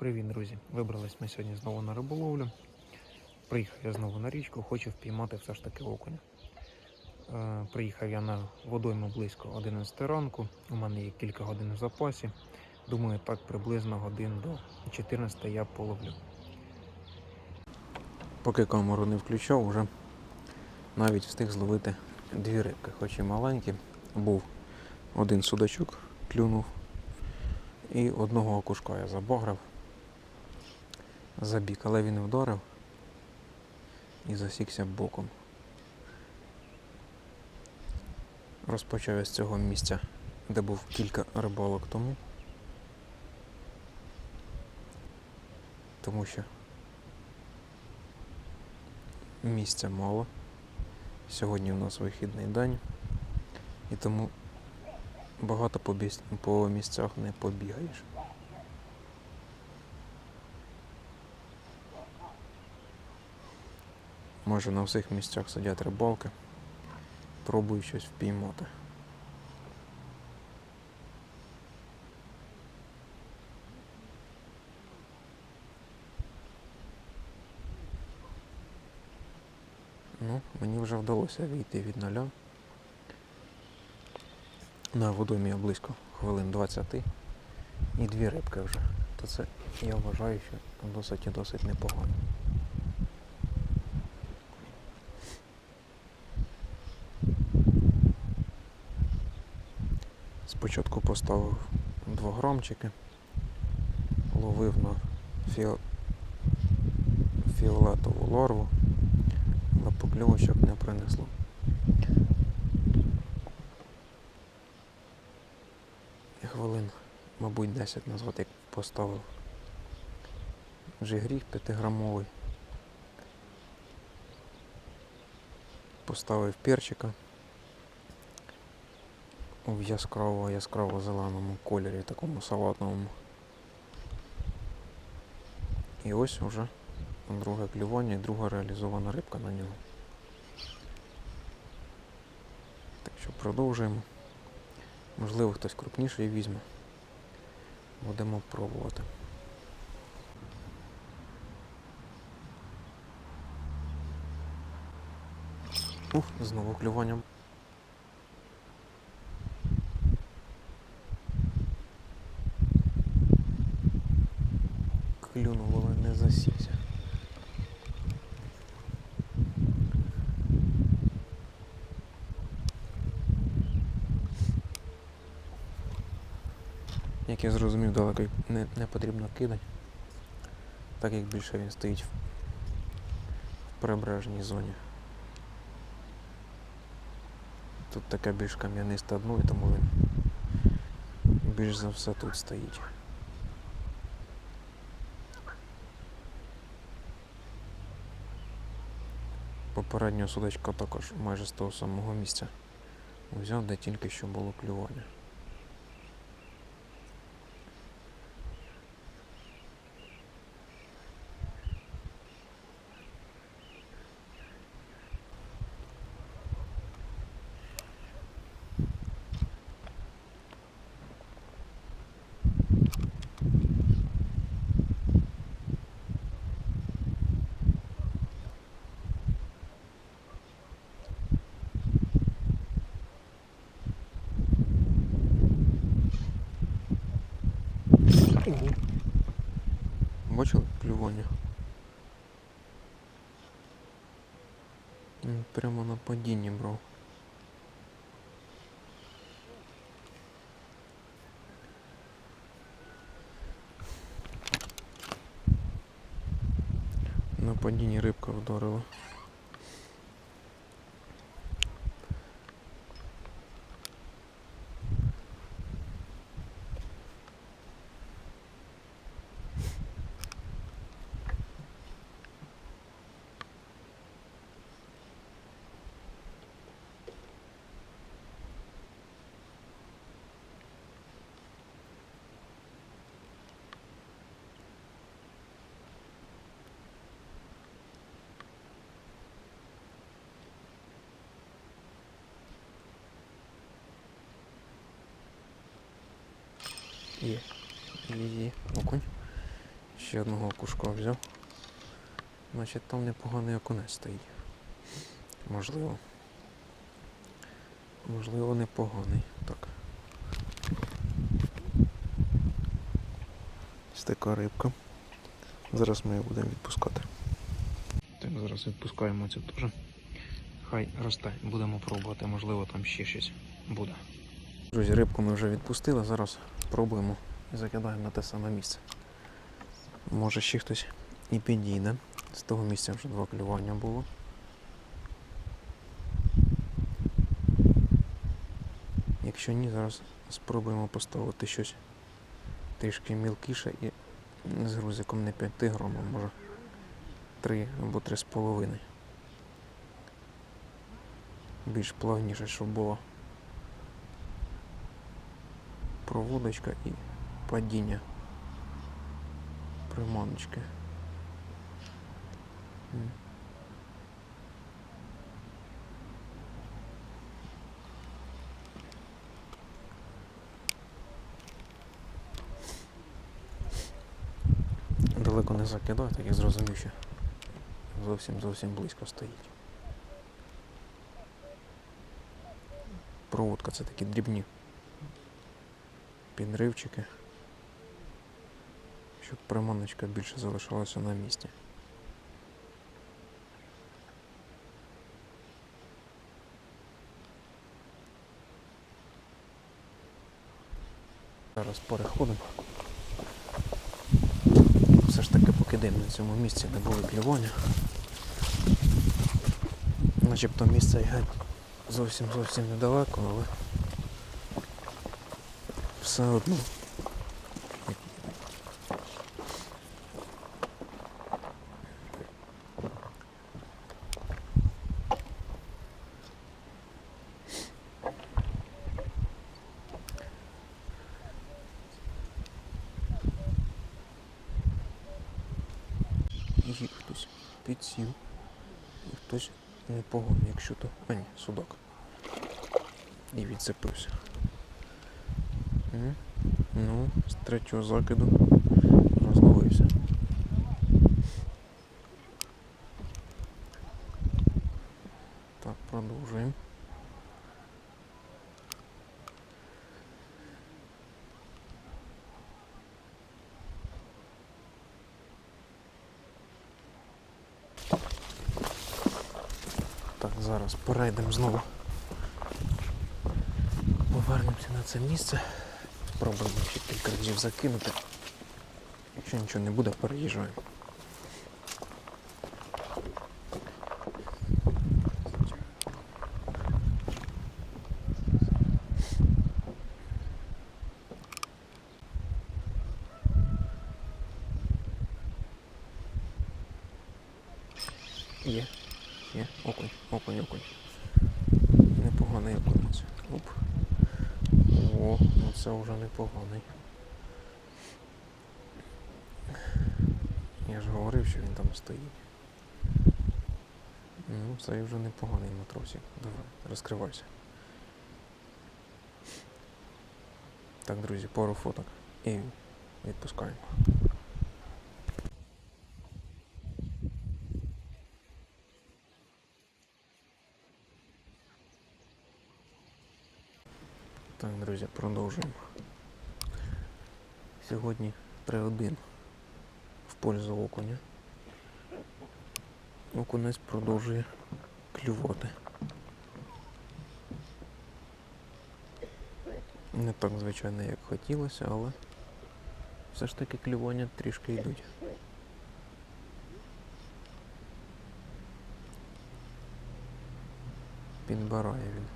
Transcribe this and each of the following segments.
Привіт, друзі! Вибрались ми сьогодні знову на риболовлю. Приїхав я знову на річку, хочу впіймати все ж таки окуня. Е, приїхав я на водойму близько 11 ранку. У мене є кілька годин в запасі. Думаю, так приблизно годин до 14 я половлю. Поки камеру не включав, вже навіть встиг зловити дві рибки, хоч і маленькі. Був один судачок, клюнув, і одного окушка я забаграв. Забіг, але він вдарив і засікся боком. Розпочав я з цього місця, де був кілька рибалок тому. Тому що місця мало. Сьогодні у нас вихідний день. І тому багато по, місцях не побігаєш. Майже на всіх місцях сидять рибалки, пробують щось впіймати. Ну, мені вже вдалося вийти від нуля. На водоймі я близько хвилин 20 і дві рибки вже. То це я вважаю, що досить і досить непогано. Спочатку поставив 2 грамчики, ловив на фіо... фіолетову лорву, але покльовочок не принесло. І хвилин, мабуть, 10 назад, як поставив вже гріх 5-грамовий. Поставив перчика в яскраво яскраво зеленому кольорі, такому салатному. І ось уже друге клювання і друга реалізована рибка на нього. Так що продовжуємо. Можливо, хтось крупніший візьме. Будемо пробувати. Ух, знову клювання. Клюнув, але не засівся. Як я зрозумів, далеко не, не потрібно кидати, так як більше він стоїть в, прибережній зоні. Тут таке більш кам'янисте дно, і тому він більш за все тут стоїть. Попереднього судочка також майже з того самого місця взяв, де тільки що було клювання. Бачили клювання? М, Прямо на падінні брав. На падінні рибка вдарила. Є, є. Окунь. Ще одного кушка взяв. Значить там непоганий окунець стоїть. Можливо. Можливо, непоганий. Так. Ось така рибка. Зараз ми її будемо відпускати. Так, зараз відпускаємо цю теж. Хай росте. Будемо пробувати, можливо, там ще щось буде. Друзі, рибку ми вже відпустили, зараз пробуємо і закидаємо на те саме місце. Може ще хтось і підійде. З того місця вже два клювання було. Якщо ні, зараз спробуємо поставити щось трішки мілкіше і з грузиком не 5 грамів, може 3 або 3,5. Більш плавніше, щоб було проводочка і падіння приманочки. Далеко не закидаю, так я зрозумів, що зовсім зовсім близько стоїть. Проводка це такі дрібні підривчики, щоб приманочка більше залишалася на місці. Зараз переходимо. Все ж таки покидаємо на цьому місці, де були клювання. Начебто місце геть зовсім зовсім недалеко, але все одно. Хтось підсів, і хтось непогоний, якщо то. А ні, судак. І відцепився. Ну, з третього закиду розловився. Так, продовжуємо. Так, зараз перейдемо знову. Повернемося на це місце. Спробуємо ще кілька разів закинути. Якщо нічого не буде, переїжджаємо. Є, є, окунь, окунь, окунь. Непоганий окунець. Оп. О, ну це вже непоганий. Я ж говорив, що він там стоїть. Ну, це вже непоганий матросик. Давай, розкривайся. Так, друзі, пару фоток і відпускаємо. Так, друзі, продовжуємо. Сьогодні 3-1 в пользу окуня. Окунець продовжує клювати. Не так, звичайно, як хотілося, але все ж таки клювання трішки йдуть. Підбирає він.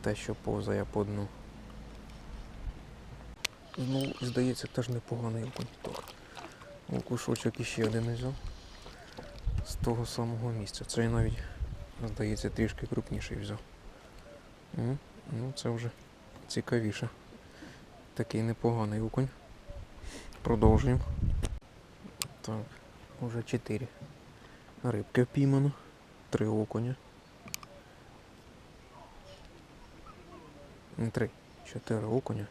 Те, що повзає по дну. Ну, здається, теж непоганий окунь. Так. Окушочок іще один взяв. З того самого місця. Цей навіть, здається, трішки крупніший взяв. Ну, це вже цікавіше. Такий непоганий окунь. Продовжуємо. Так, уже 4 рибки впіймано, 3 окуня. Не три, чотири окуня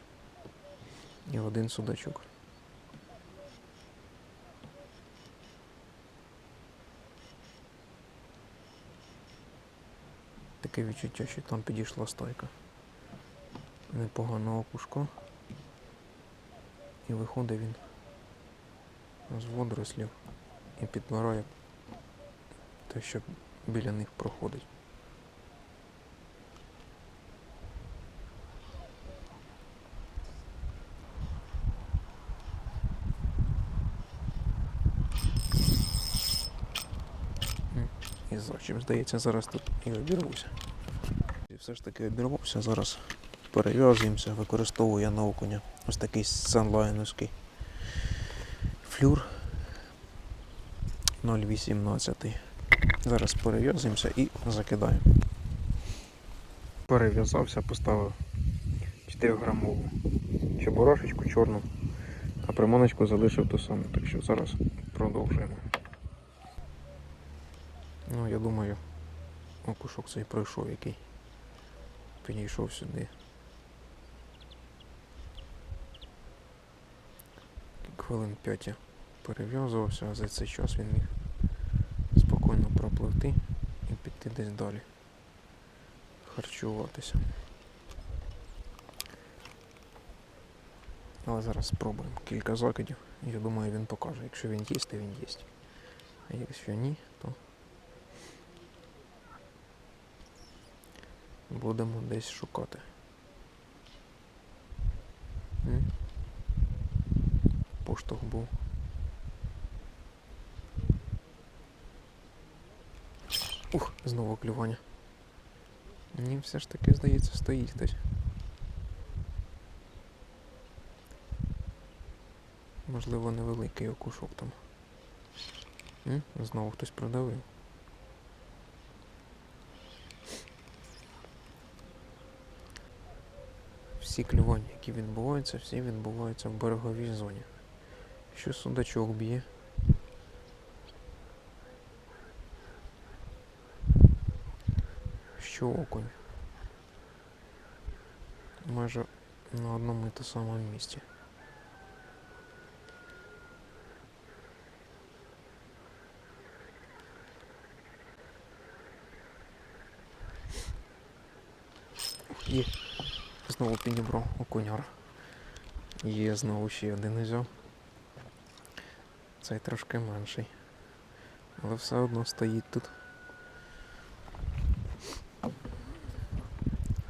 і один судачок. Таке відчуття, що там підійшла стойка. Непогано окушко. І виходить він з водорослів і підмирає те, що біля них проходить. Чим здається, зараз тут і обірвуся. І все ж таки обірвався, зараз перев'язуємося, використовую на окуня ось такий санлайновський флюр 0,18. Зараз перев'язуємося і закидаємо. Перев'язався, поставив 4 грамову чебурашечку чорну, а приманочку залишив ту саму. Так що зараз продовжуємо. Ну, я думаю, окушок цей пройшов, який підійшов сюди. Хвилин 5 я перев'язувався, а за цей час він міг спокійно пропливти і піти десь далі. Харчуватися. Але зараз спробуємо кілька закидів. Я думаю, він покаже. Якщо він є, то він є. А якщо ні, то будемо десь шукати. Поштовх був. Ух, знову клювання. Ні, все ж таки, здається, стоїть хтось. Можливо, невеликий окушок там. М? Знову хтось продавив. Всі клювання, які відбуваються, всі відбуваються в береговій зоні. Що судачок б'є. Що окунь. Майже на одному і тому самому місці. Є. Знову підібрав окуняр. Є знову ще один ізьо. Цей трошки менший. Але все одно стоїть тут.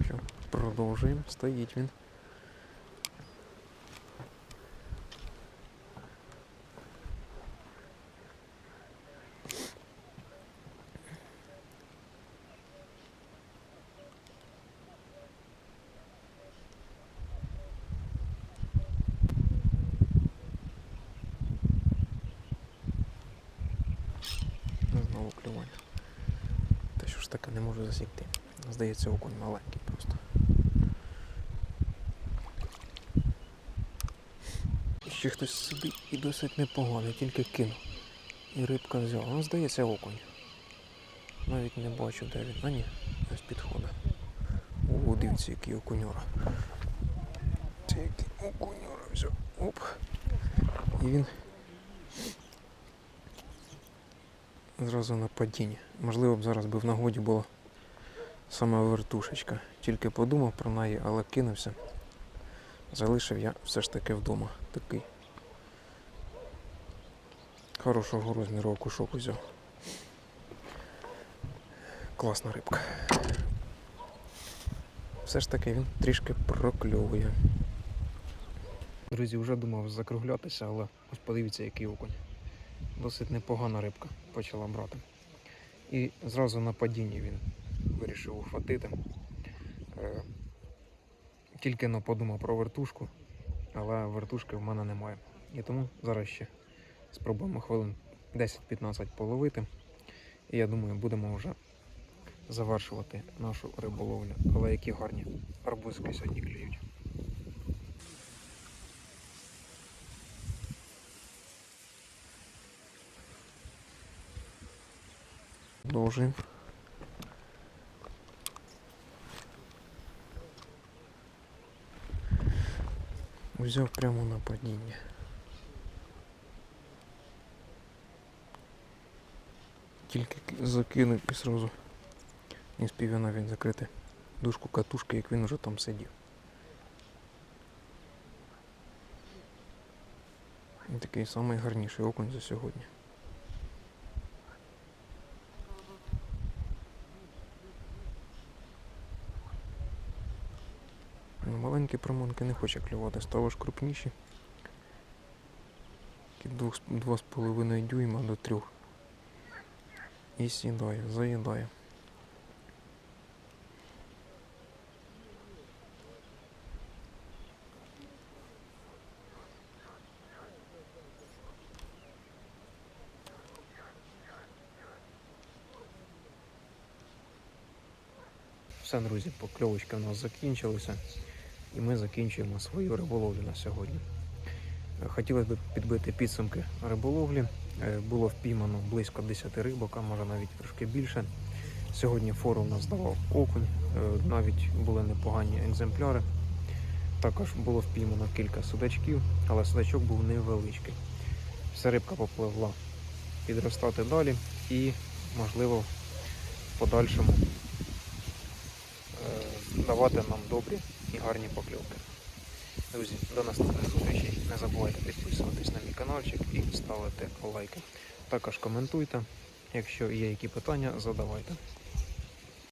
Що, продовжуємо. Стоїть він. Знову клювання. Та що ж таке не можу засікти. Здається, окунь маленький просто. Ще хтось сидить і досить непоганий, тільки кинув. І рибка взяла. Ну, здається, окунь. Навіть не бачу, де він. А ні, ось підходить. О, дивіться, який окуньора. Це який окуньора взяв. Оп. І він зразу на падіння. Можливо б зараз би в нагоді була саме вертушечка. Тільки подумав про неї, але кинувся. Залишив я все ж таки вдома такий. Хорошого розміру окушок узяв. Класна рибка. Все ж таки він трішки прокльовує. Друзі, вже думав закруглятися, але ось подивіться, який окунь. Досить непогана рибка почала брати. І зразу на падінні він вирішив ухватити. Е, Тільки но подумав про вертушку, але вертушки в мене немає. І тому зараз ще спробуємо хвилин 10-15 половити. І я думаю, будемо вже завершувати нашу риболовлю. Але які гарні арбузики сьогодні клюють. Продовжуємо. Взяв прямо на падіння. Тільки закинув і сразу І спів навіть закрити дужку катушки, як він уже там сидів. І такий самий гарніший окунь за сьогодні. Ну, Маленькі приманки не хоче клювати, ставиш крупніші. Два з половиною дюйма до трьох. І сідає, заїдає. Все, друзі, покльовочки у нас закінчилися. І ми закінчуємо свою риболовлю на сьогодні. Е, Хотілося б підбити підсумки риболовлі. Е, Було впіймано близько 10 рибок, а може навіть трошки більше. Сьогодні фору нас давав окунь, е, навіть були непогані екземпляри. Також було впіймано кілька судачків, але судачок був невеличкий. Вся рибка попливла підростати далі і, можливо, в подальшому давати нам добрі і гарні покльовки. Друзі, до наступних зустрічей. Не забувайте підписуватись на мій каналчик і ставити лайки. Також коментуйте. Якщо є які питання, задавайте.